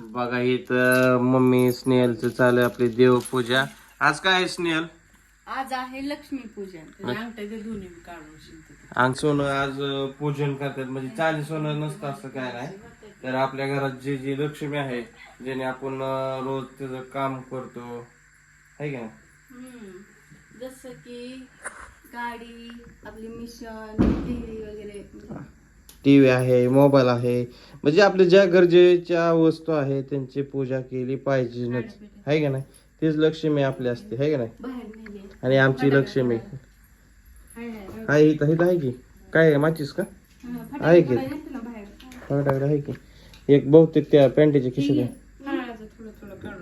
बघा इथं मम्मी स्नेहलचं चालू आहे आपली देवपूजा. आज काय आहे स्नेहल? आज आहे लक्ष्मी पूजन. अंग सोनं आज पूजन करतात. म्हणजे चाली सोनं नसतं असं काय नाही. तर आपल्या घरात जे जी लक्ष्मी आहे ज्याने आपण रोज त्याचं काम करतो. आहे का. जसं की गाडी आपली मिशन टीव्ही वगैरे. टी व्ही आहे मोबाईल आहे. म्हणजे आपल्या ज्या गरजेच्या वस्तू आहे त्यांची पूजा केली पाहिजे आहे का नाही? तीच लक्ष्मी आपली असते. आहे का नाही? आणि आमची लक्ष्मी. आहे इथं इथं आहे की? काय आहे? माचीस का? आहे की? फटाकडे आहे की? एक बहुतेक त्या पॅन्टीच्या खिशात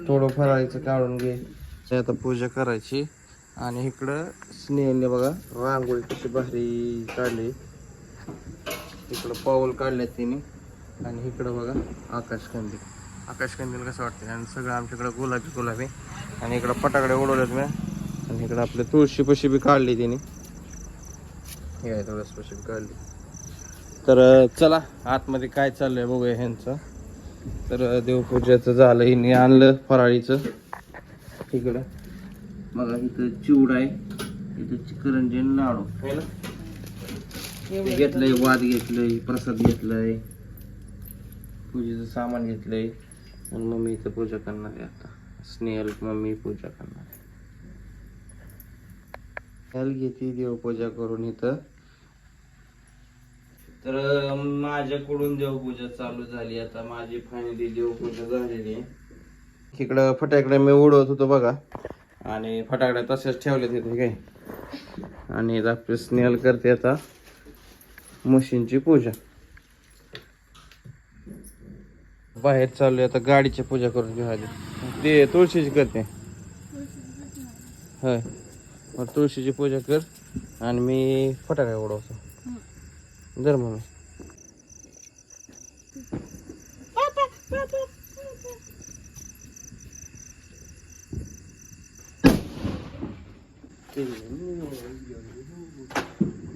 थोडं काढून फराळीचं काढून घे. आता पूजा करायची. आणि इकडं स्नेहने बघा रांगोळी कशी भारी काढली. इकडं पाऊल काढल्यात तिने. आणि इकडं बघा आकाशकंदील आकाशकंदील कसं वाटतं आणि सगळं आमच्याकडं गुलाबी गुलाबी. आणि इकडं फटाकडे उडवलेत मी आणि इकडं आपल्या तुळशी पशी बी काढली तिने. हे आहे तुळस पशी बी काढली. तर चला आतमध्ये काय चाललंय बघूया ह्यांचं. तर देवपूजेचं झालं हिने आणलं फराळीचं. इकडं. बघा इथं चिवड आहे. इथं चिकरंजी लाडू. आहे ना? घेतलंय वाद घेतलंय प्रसाद घेतलंय. पूजेचं सामान घेतलंय. मम्मी इथं पूजा करणार आहे आता. स्नेहल मम्मी पूजा करणार आहे. स्नेहल घेते देवपूजा करून इथं. तर माझ्याकडून देवपूजा चालू झाली. आता माझी फायनली देवपूजा झालेली आहे. इकडं फटाकडे मी उडवत होतो बघा. आणि फटाकड्या तसेच ठेवले तिथे काय? आणि आपले स्नेहल करते आता. मशीनची पूजा. बाहेर चालू आता गाडीची पूजा करून घेऊ आधी. ते तुळशीची करते होय. मग तुळशीची पूजा कर आणि मी फटाका उडवतो. जर मग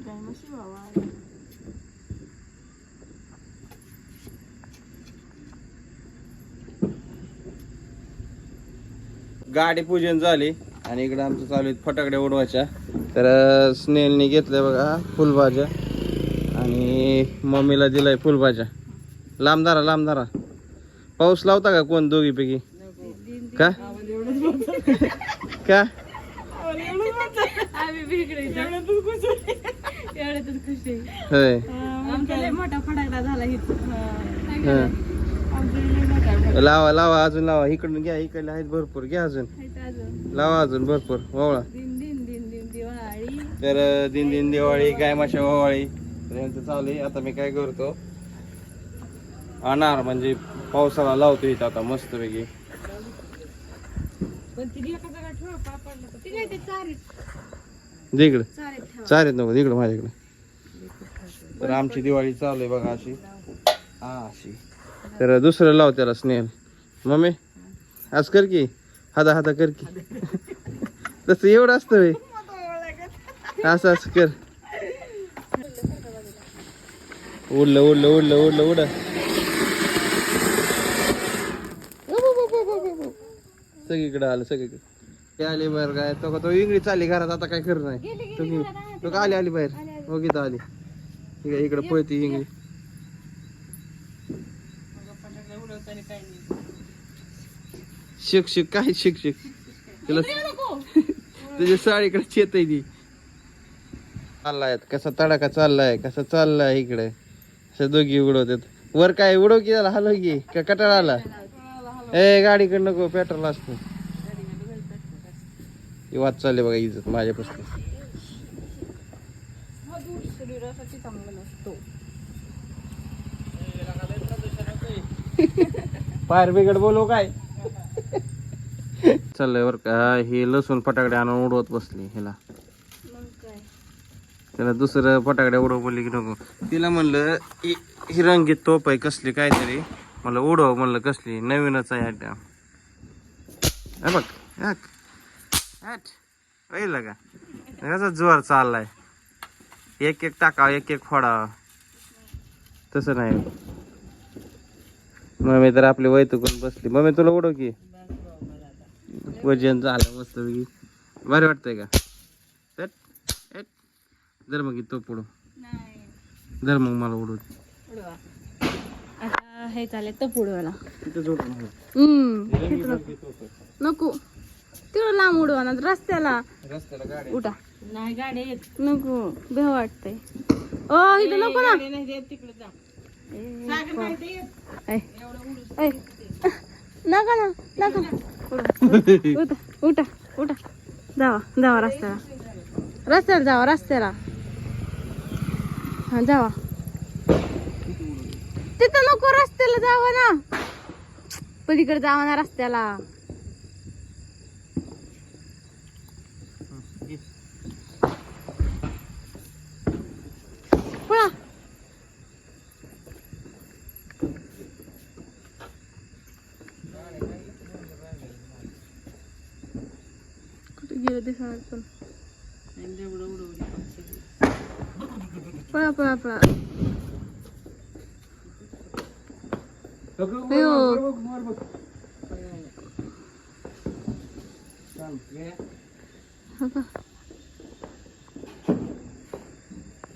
काय मशी बाबा गाडी पूजन झाली आणि इकडे आमचं चालू आहे फटाकड्या उडवायच्या. तर अं, स्नेहलने घेतल्या बघा फुलभाज्या आणि मम्मीला दिलाय फुलभाज्या. लांब धरा लांब धरा. पाऊस लावता का कोण दोघीपैकी? का? का? होय. मोठा फटाकडा झाला. लावा लावा अजून लावा. इकडून घ्या इकडले आहेत भरपूर. घ्या अजून. लावा अजून भरपूर. वावळा दिन दिन दिन दिन दिवाळी. तर दिन दिन दिवाळी गाय माशा ओवाळी. तर यांचं चालू आहे. आता मी काय करतो? अनार म्हणजे पावसाळा लावतो इथं आता मस्त पैकी पण ती एका जागा ठेवा पापडला ती काय ते चारीत इकडं चारीत ठेवा. चालेल नको इकडं माझ्याकडे. तर आमची दिवाळी चालू आहे बघा अशी. हा अशी. तर दुसरं लाव त्याला स्नेहल. मम्मी आज कर की. हाता हाता कर की. तसं एवढं असतं होय. असं असं कर. उडलं उडलं उडलं उडलं उड. सगळीकडे आलं सगळीकडे. ते आली बाहेर काय तो का तो इंगळी चालली घरात आता काय करत नाही. तो का आली आली बाहेर? गीता आली. इकडे पळती इंगळी शिक शिक काय शिक शिक? तिला तुझ्या साडीकडे चेत आहे ती. चाललाय कसा तडाखा चाललाय कसा चाललाय इकडे? असं दोघी उडवतात वर काय उडव की त्याला? हलव की. का कटाळा आला? ए गाडीकडे नको पेट्रोल असतं. वाद चालली बघा इज्जत माझ्यापासून शरीरासाठी चांगलं नसतो. फायर ब्रिगेड बोलव काय? चाललंय बर का. ही लसूण फटाकडे आणून उडवत बसली हिला. मग काय? त्याला दुसरं फटाकड्या उडव बोलली की नको. तिला म्हणलं ही रंगीत तोप आहे कसली काहीतरी. म्हणलं उडव. म्हणलं कसली? नवीनच आहे अड्डा हे बघ हट. हट. पाहिलं का? कसा जोर चाललाय. एक एक टाकाव एक एक फोडाव. तसं नाही. मम्मी तर आपली वैतुकून बसली. मम्मी तुला उडव की. वजन झालं मस्त भारी वाटतंय का. धर मग तो पुढं. नाही धर मग मला उडव उडवा आता हे चालेल इथं नको. नको. तिकडं लांब उडवा ना रस्त्याला. रस्त्याला गाडी उठा. नाही गाडी नको भेव वाटतंय. ओ इथं नको ना. ऐ. नका ना नका. उठा उठा उठा. जावा जावा रस्त्याला. रस्त्याला जावा रस्त्याला. हा जावा. तिथं नको रस्त्याला जावा ना. पलीकडे जावा ना रस्त्याला. गेलं ते सांग पण पळा पळा पळा अयो. हा का?